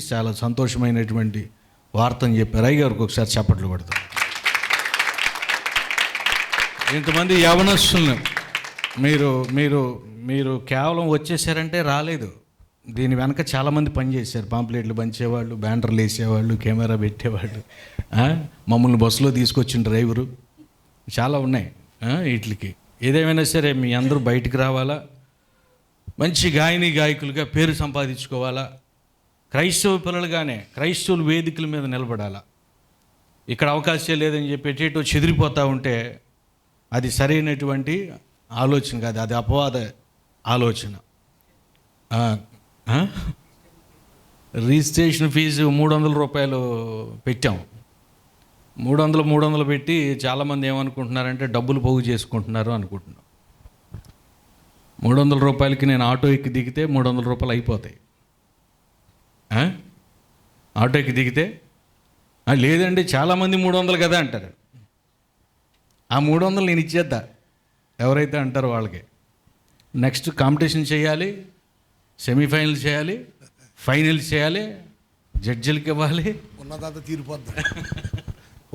చాలా సంతోషమైనటువంటి వార్తను చెప్పారు అయ్య గారికి ఒకసారి చప్పట్లు పడతాం ఇంతమంది యవనస్తులను మీరు మీరు మీరు కేవలం వచ్చేసారంటే రాలేదు. దీని వెనక చాలామంది పనిచేశారు. పాంప్లెట్లు పంచేవాళ్ళు బ్యానర్లు వేసేవాళ్ళు కెమెరా పెట్టేవాళ్ళు. మమ్మల్ని బస్సులో తీసుకొచ్చిన డ్రైవరు. చాలా ఉన్నాయి. వీటికి. ఏదేమైనా సరే మీ అందరూ బయటికి రావాలా? మంచి గాయని గాయకులుగా పేరు సంపాదించుకోవాలా? క్రైస్తవ పిల్లలుగానే క్రైస్తవులు వేదికల మీద నిలబడాలా. ఇక్కడ అవకాశం లేదని చెప్పి ఎటేటో చెదిరిపోతూ ఉంటే అది సరైనటువంటి ఆలోచన కాదు అది అపవాద ఆలోచన. రిజిస్ట్రేషన్ ఫీజు మూడు వందల రూపాయలు పెట్టాం. మూడు వందలు మూడు వందలు పెట్టి చాలామంది ఏమనుకుంటున్నారంటే డబ్బులు పోగు చేసుకుంటున్నారు అనుకుంటున్నాం. మూడు వందల రూపాయలకి నేను ఆటో ఎక్కి దిగితే మూడు వందల రూపాయలు అయిపోతాయి. ఆ? ఆటో ఎక్కి దిగితే "ఆ, లేదండి చాలామంది మూడు వందలు కదా అంటారు. ఆ మూడు వందలు నేను ఇచ్చేద్దా? ఎవరైతే అంటారో వాళ్ళకి. నెక్స్ట్ కాంపిటీషన్ చేయాలి సెమీఫైనల్ చేయాలి ఫైనల్ చేయాలి జడ్జిలకి ఇవ్వాలి. ఉన్నదంతా తీరిపోద్ది.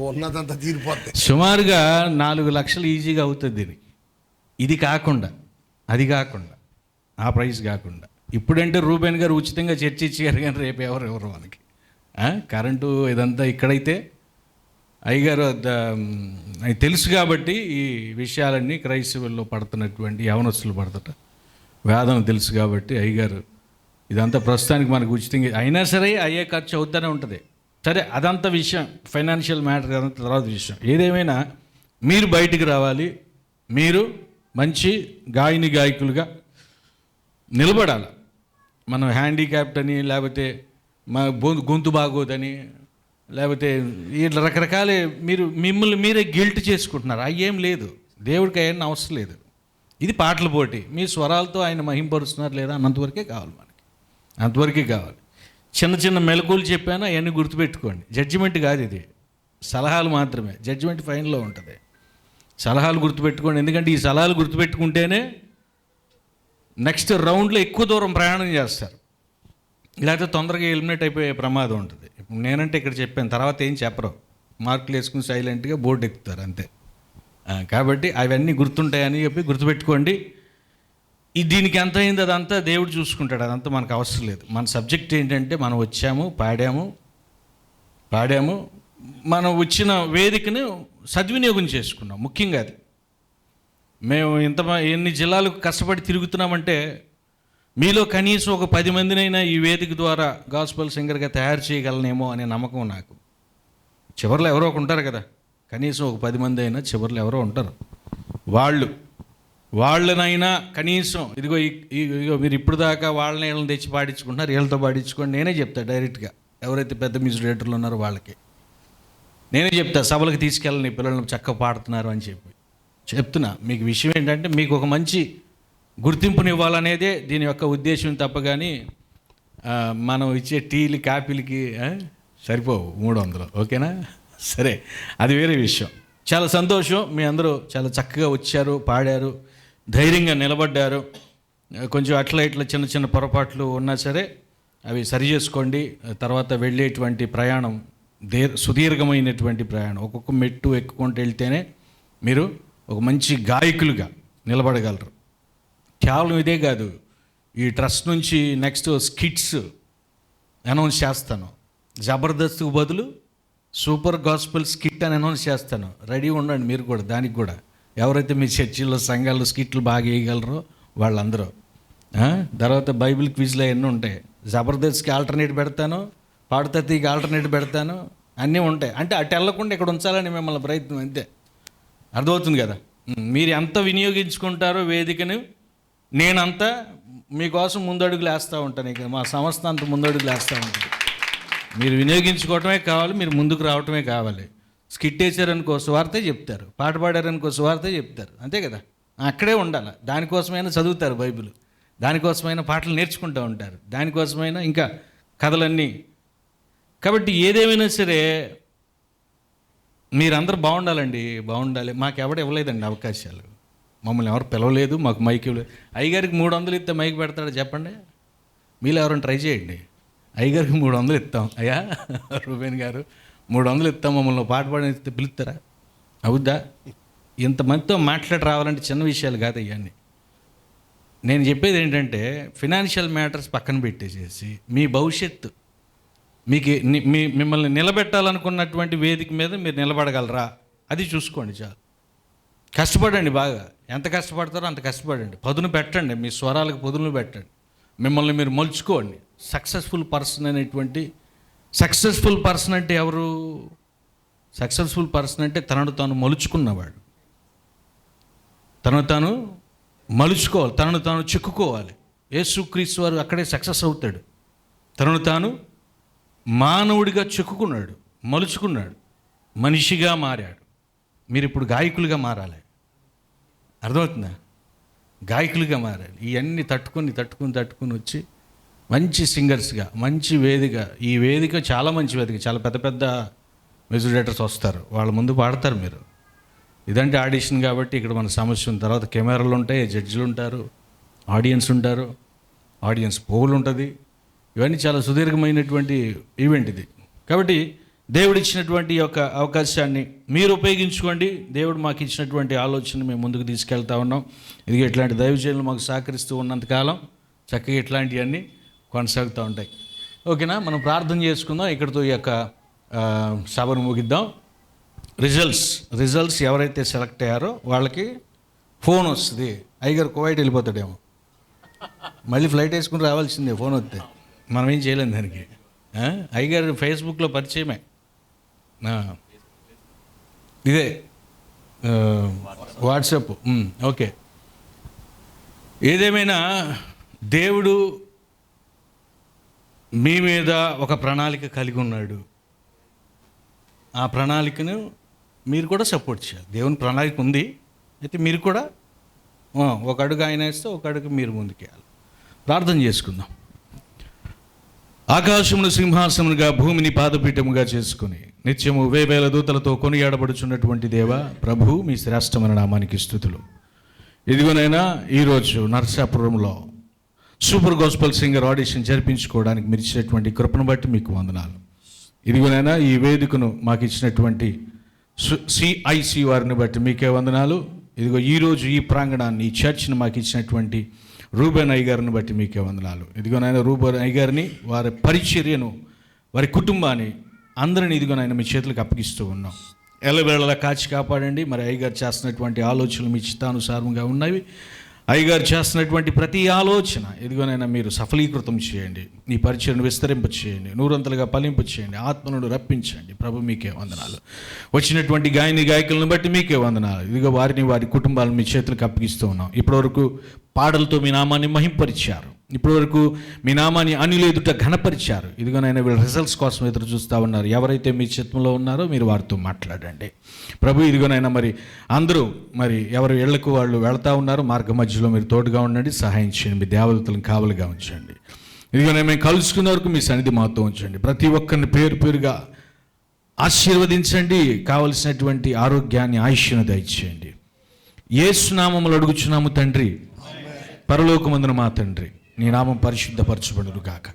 ఉన్నదంతా తీరిపోద్ది. సుమారుగా నాలుగు లక్షలు ఈజీగా అవుతుంది దీనికి ఇది కాకుండా అది కాకుండా ఆ ప్రైస్ కాకుండా. ఇప్పుడంటే రూబేన్ గారు ఉచితంగా చర్చ ఇచ్చారు కానీ రేపు ఎవరు ఎవరు మనకి కరెంటు ఇదంతా ఇక్కడైతే అయ్యగారు అది తెలుసు కాబట్టి ఈ విషయాలన్నీ క్రైస్తవుల్లో పడుతున్నటువంటి యవనస్తులు పడతట. వేదన తెలుసు కాబట్టి అయ్యగారు ఇదంతా ప్రస్తుతానికి మనకు ఉచితంగా అయినా సరే అయ్యే ఖర్చు అవుతూనే ఉంటుంది. సరే అదంతా విషయం ఫైనాన్షియల్ మ్యాటర్ అదంతా తర్వాత విషయం. ఏదేమైనా మీరు బయటికి రావాలి మీరు మంచి గాయని గాయకులుగా నిలబడాలి. మనం హ్యాండిక్యాప్ట్ అని లేకపోతే మా గొంతు గొంతు బాగోదని లేకపోతే ఇట్లా రకరకాల మీరు మిమ్మల్ని మీరే గిల్ట్ చేసుకుంటున్నారు. అయ్యేం లేదు. దేవుడికి అయ్యన్న అవసరం లేదు. ఇది పాటల పోటీ. మీ స్వరాలతో ఆయన మహింపరుస్తున్నారు లేదా అన్నంతవరకే కావాలి మనకి. అంతవరకే కావాలి. చిన్న చిన్న మెలకువలు చెప్పాను అవన్నీ గుర్తుపెట్టుకోండి. జడ్జిమెంట్ కాదు ఇది. సలహాలు మాత్రమే. జడ్జిమెంట్ ఫైన్లో ఉంటుంది. సలహాలు గుర్తుపెట్టుకోండి. ఎందుకంటే ఈ సలహాలు గుర్తుపెట్టుకుంటేనే నెక్స్ట్ రౌండ్లో ఎక్కువ దూరం ప్రయాణం చేస్తారు. లేకపోతే తొందరగా ఎలిమినేట్ అయిపోయే ప్రమాదం ఉంటుంది. ఇప్పుడు నేనంటే ఇక్కడ చెప్పాను తర్వాత ఏం చెప్పరు. మార్కులు వేసుకుని సైలెంట్గా బోర్డు ఎక్కుతారు అంతే. కాబట్టి అవన్నీ గుర్తుంటాయని చెప్పి గుర్తుపెట్టుకోండి. ఈ దీనికి ఎంత అయింది అదంతా దేవుడు చూసుకుంటాడు అదంతా మనకు అవసరం లేదు. మన సబ్జెక్ట్ ఏంటంటే మనం వచ్చాము పాడాము పాడాము మనం వచ్చిన వేదికను సద్వినియోగం చేసుకున్నాం ముఖ్యంగా అది. మేము ఇంత ఎన్ని జిల్లాలకు కష్టపడి తిరుగుతున్నామంటే మీలో కనీసం ఒక పది మందినైనా ఈ వేదిక ద్వారా గాస్పల్ సింగర్గా తయారు చేయగలనేమో అనే నమ్మకం నాకు. చివరిలో ఎవరో ఒక ఉంటారు కదా. కనీసం ఒక పది మంది అయినా చివరిలో ఎవరో ఉంటారు. వాళ్ళు వాళ్ళనైనా కనీసం ఇదిగో ఇదిగో మీరు ఇప్పుడు దాకా వాళ్ళని వీళ్ళని తెచ్చి పాడించుకుంటున్నారు వీళ్ళతో పాడించుకోండి. నేనే చెప్తా డైరెక్ట్గా. ఎవరైతే పెద్ద మ్యూజిక్ డైరెక్టర్లు ఉన్నారో వాళ్ళకి. నేనే చెప్తా సభలకు తీసుకెళ్ళని పిల్లల్ని చక్కగా పాడుతున్నారు అని చెప్పి. చెప్తున్నా మీకు విషయం ఏంటంటే మీకు ఒక మంచి గుర్తింపుని ఇవ్వాలనేదే దీని యొక్క ఉద్దేశం తప్ప కానీ మనం ఇచ్చే టీలు కాపీలకి సరిపోవు మూడు వందలు ఓకేనా? సరే అది వేరే విషయం. చాలా సంతోషం మీ అందరూ చాలా చక్కగా వచ్చారు పాడారు ధైర్యంగా నిలబడ్డారు. కొంచెం అట్లా ఇట్లా చిన్న చిన్న పొరపాట్లు ఉన్నా సరే అవి సరి చేసుకోండి. తర్వాత వెళ్ళేటువంటి ప్రయాణం దీర్ సుదీర్ఘమైనటువంటి ప్రయాణం. ఒక్కొక్క మెట్టు ఎక్కుకుంటూ వెళ్తేనే మీరు ఒక మంచి గాయకులుగా నిలబడగలరు. కేవలం ఇదే కాదు ఈ ట్రస్ట్ నుంచి నెక్స్ట్ స్కిట్స్ అనౌన్స్ చేస్తాను. జబర్దస్త్కు బదులు సూపర్ గాస్పల్ స్కిట్ అని అనౌన్స్ చేస్తాను. రెడీ ఉండండి మీరు కూడా దానికి కూడా. ఎవరైతే మీ చర్చిల్లో సంఘాల్లో స్కిట్లు బాగా వేయగలరో వాళ్ళందరూ. తర్వాత బైబిల్ క్విజ్లో అవన్నీ ఉంటాయి. జబర్దస్త్కి ఆల్టర్నేట్ పెడతాను పాడతీకి ఆల్టర్నేట్ పెడతాను అన్నీ ఉంటాయి. అంటే అటు వెళ్ళకుండా ఇక్కడ ఉంచాలని మిమ్మల్ని ప్రయత్నం అంతే. అర్థమవుతుంది కదా? మీరు ఎంత వినియోగించుకుంటారో వేదికను నేనంత మీకోసం ముందడుగులు వేస్తూ ఉంటాను. ఇక మా సంస్థ అంత ముందడుగులు వేస్తూ ఉంటుంది. మీరు వినియోగించుకోవటమే కావాలి మీరు ముందుకు రావటమే కావాలి. స్కిట్ వేసారనుకో సువార్తే చెప్తారు పాట పాడారనుకో సువార్తే చెప్తారు. అంతే కదా? అక్కడే ఉండాలి. దానికోసమైనా చదువుతారు బైబిల్. దానికోసమైనా పాటలు నేర్చుకుంటూ ఉంటారు. దానికోసమైనా ఇంకా కథలన్నీ. కాబట్టి ఏదేమైనా సరే మీరందరూ బాగుండాలండి బాగుండాలి. మాకు ఎవడు ఇవ్వలేదండి అవకాశాలు. మమ్మల్ని ఎవరు పిలవలేదు మాకు మైక్ ఇవ్వలేదు. అయ్యగారికి మూడు వందలు ఇస్తే మైక్ పెడతాడు చెప్పండి. మీరు ఎవరైనా ట్రై చేయండి. అయ్యగారికి మూడు వందలు ఇస్తాం. అయ్యా రూబేన్ గారు మూడు వందలు ఇస్తాం మమ్మల్ని. పాట పాడితే పిలుస్తారా? అవుద్దా? ఇంతమందితో మాట్లాడి రావాలంటే చిన్న విషయాలు కాదు ఇవన్నీ. నేను చెప్పేది ఏంటంటే ఫినాన్షియల్ మ్యాటర్స్ పక్కన పెట్టేసేసి మీ భవిష్యత్తు మీకు మీ మిమ్మల్ని నిలబెట్టాలనుకున్నటువంటి వేదిక మీద మీరు నిలబడగలరా? అది చూసుకోండి చాలు. కష్టపడండి బాగా. ఎంత కష్టపడతారో అంత కష్టపడండి. పదును పెట్టండి. మీ స్వరాలకు పదును పెట్టండి. మిమ్మల్ని మీరు మలుచుకోండి. సక్సెస్ఫుల్ పర్సన్ అనేటువంటి సక్సెస్ఫుల్ పర్సన్ అంటే ఎవరు? సక్సెస్ఫుల్ పర్సన్ అంటే తనను తాను మలుచుకున్నవాడు. తనను తాను మలుచుకోవాలి. తనను తాను చిక్కుకోవాలి. యేసుక్రీస్తు వారు అక్కడే సక్సెస్ అవుతాడు. తనను తాను మానవుడిగా చెక్కుకున్నాడు మలుచుకున్నాడు మనిషిగా మారాడు. మీరు ఇప్పుడు గాయకులుగా మారాలి. అర్థమవుతుందా? గాయకులుగా మారాలి. ఇవన్నీ తట్టుకొని తట్టుకుని తట్టుకొని వచ్చి మంచి సింగర్స్గా మంచి వేదిక. ఈ వేదిక చాలా మంచి వేదిక. చాలా పెద్ద పెద్ద మ్యూజిక్ వస్తారు. వాళ్ళ ముందు పాడతారు మీరు. ఇదంటే ఆడిషన్ కాబట్టి ఇక్కడ మన సమస్య ఉన్న తర్వాత కెమెరాలు ఉంటాయి జడ్జిలు ఉంటారు ఆడియన్స్ ఉంటారు ఆడియన్స్ పోగులు ఉంటుంది. ఇవన్నీ చాలా సుదీర్ఘమైనటువంటి ఈవెంట్ ఇది. కాబట్టి దేవుడు ఇచ్చినటువంటి యొక్క అవకాశాన్ని మీరు ఉపయోగించుకోండి. దేవుడు మాకు ఇచ్చినటువంటి ఆలోచన మేము ముందుకు తీసుకెళ్తా ఉన్నాం. ఇది ఇట్లాంటి దైవజనులు మాకు సహకరిస్తూ ఉన్నంతకాలం చక్కగా ఇట్లాంటివన్నీ కొనసాగుతూ ఉంటాయి. ఓకేనా? మనం ప్రార్థన చేసుకుందాం. ఇక్కడితో ఈ యొక్క సభను ముగిద్దాం. రిజల్ట్స్ రిజల్ట్స్ ఎవరైతే సెలెక్ట్ అయ్యారో వాళ్ళకి ఫోన్ వస్తుంది. ఐగర్ కువైట్ వెళ్ళిపోతాడేమో. మళ్ళీ ఫ్లైట్ వేసుకుని రావాల్సిందే ఫోన్ వస్తే. మనం ఏం చేయలేం దానికి. అయ్యగారు ఫేస్బుక్లో పరిచయమే. ఇదే. వాట్సాప్. ఓకే. ఏదేమైనా దేవుడు మీ మీద ఒక ప్రణాళిక కలిగి ఉన్నాడు. ఆ ప్రణాళికను మీరు కూడా సపోర్ట్ చేయాలి. దేవుని ప్రణాళిక ఉంది. అయితే మీరు కూడా ఒక అడుగు ఆయన వేస్తే ఒక అడుగు మీరు ముందుకేయాలి. ప్రార్థన చేసుకుందాం. ఆకాశమును సింహాసమునుగా భూమిని పాదపీఠముగా చేసుకుని నిత్యము వేవేల దూతలతో కొనియాడబడుచున్నటువంటి దేవ ప్రభు మీ శ్రేష్టమైన నామానికి స్థుతులు. ఇదిగోనైనా ఈరోజు నర్సాపురంలో సూపర్ గోస్పల్ సింగర్ ఆడిషన్ జరిపించుకోవడానికి మీరు ఇచ్చినటువంటి కృపను బట్టి మీకు వందనాలు. ఇదిగోనైనా ఈ వేదికను మాకు ఇచ్చినటువంటి సిఐసి వారిని బట్టి మీకే వందనాలు. ఇదిగో ఈరోజు ఈ ప్రాంగణాన్ని ఈ చర్చ్ని మాకు ఇచ్చినటువంటి రూబెన్ అయ్య గారిని బట్టి మీకే వందనాలు. ఇదిగోనైనా రూబెన్ అయ్య గారిని వారి పరిచర్యను వారి కుటుంబాన్ని అందరిని ఇదిగోనైనా మీ చేతులకు అప్పగిస్తూ ఉన్నాం. ఎల్లవేళలా కాచి కాపాడండి. మరి అయ్యగారు చేస్తున్నటువంటి ఆలోచనలు మీ చిత్తానుసారంగా ఉన్నవి. అయ్యగారు చేస్తున్నటువంటి ప్రతి ఆలోచన ఎదుగునైనా మీరు సఫలీకృతం చేయండి నీ పరిచయను విస్తరింప చేయండి నూరంతలుగా పలింపు చేయండి ఆత్మను రప్పించండి. ప్రభు మీకే వందనాలు. వచ్చినటువంటి గాయని గాయకులను బట్టి మీకే వందనాలు. ఇదిగో వారిని వారి కుటుంబాలను మీ చేతులకు అప్పగిస్తూ ఉన్నాం. ఇప్పటివరకు పాటలతో మీ నామాన్ని మహింపరిచారు. ఇప్పటివరకు మీ నామాన్ని అనులేదుట ఘనపరిచారు. ఇదిగోనైనా వీళ్ళ రిజల్ట్స్ కోసం ఎదురు చూస్తూ ఉన్నారు. ఎవరైతే మీ చిత్తంలో ఉన్నారో మీరు వారితో మాట్లాడండి. ప్రభు ఇదిగోనైనా మరి అందరూ మరి ఎవరు ఇళ్ళకు వాళ్ళు వెళ్తూ ఉన్నారు మార్గ మధ్యలో మీరు తోడుగా ఉండండి సహాయం చేయండి మీ దేవతలను కావలుగా ఉంచండి. ఇదిగోనే మేము కలుసుకున్న వరకు మీ సన్నిధి మాతో ఉంచండి. ప్రతి ఒక్కరిని పేరు పేరుగా ఆశీర్వదించండి. కావలసినటువంటి ఆరోగ్యాన్ని ఆయుష్ను దయచేయండి. ఏసునామములు అడుగుచున్నాము తండ్రి. పరలోకమందున మా తండ్రి. నీ నామం పరిశుద్ధపరచబడును గాక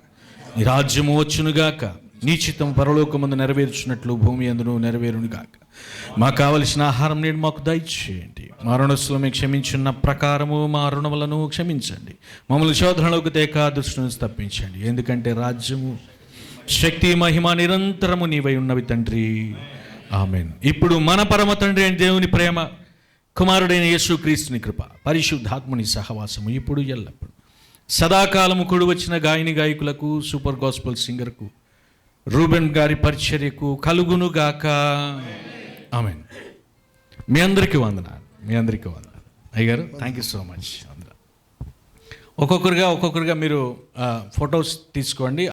నీ రాజ్యము వచ్చును గాక నీ చిత్తం పరలోకమందు నెరవేర్చున్నట్లు భూమి అందును నెరవేరును గాక మాకు కావలసిన ఆహారం నేను మాకు దయచేయండి. మా రుణస్సులు క్షమించున్న ప్రకారము మా రుణములను క్షమించండి. మమ్మల్ని శోధనలోకి తేక దృష్టి నుంచి తప్పించండి. ఎందుకంటే రాజ్యము శక్తి మహిమ నిరంతరము నీవై ఉన్నవి తండ్రి. ఆమెన్. ఇప్పుడు మన పరమ తండ్రి అయిన దేవుని ప్రేమ కుమారుడైన యేసుక్రీస్తుని కృప పరిశుద్ధాత్ముని సహవాసము ఇప్పుడు ఎల్లప్పుడు. సదాకాలము కొడు వచ్చిన గాయని గాయకులకు సూపర్ గాస్పల్ సింగర్కు రూబెన్ గారి పరిచర్యకు కలుగును గాక. ఆమె మీ అందరికీ వందనాలు. మీ అందరికీ వందనాలు. అయ్యగారు థ్యాంక్ యూ సో మచ్ ఒక్కొక్కరుగా ఒక్కొక్కరుగా మీరు ఫొటోస్ తీసుకోండి.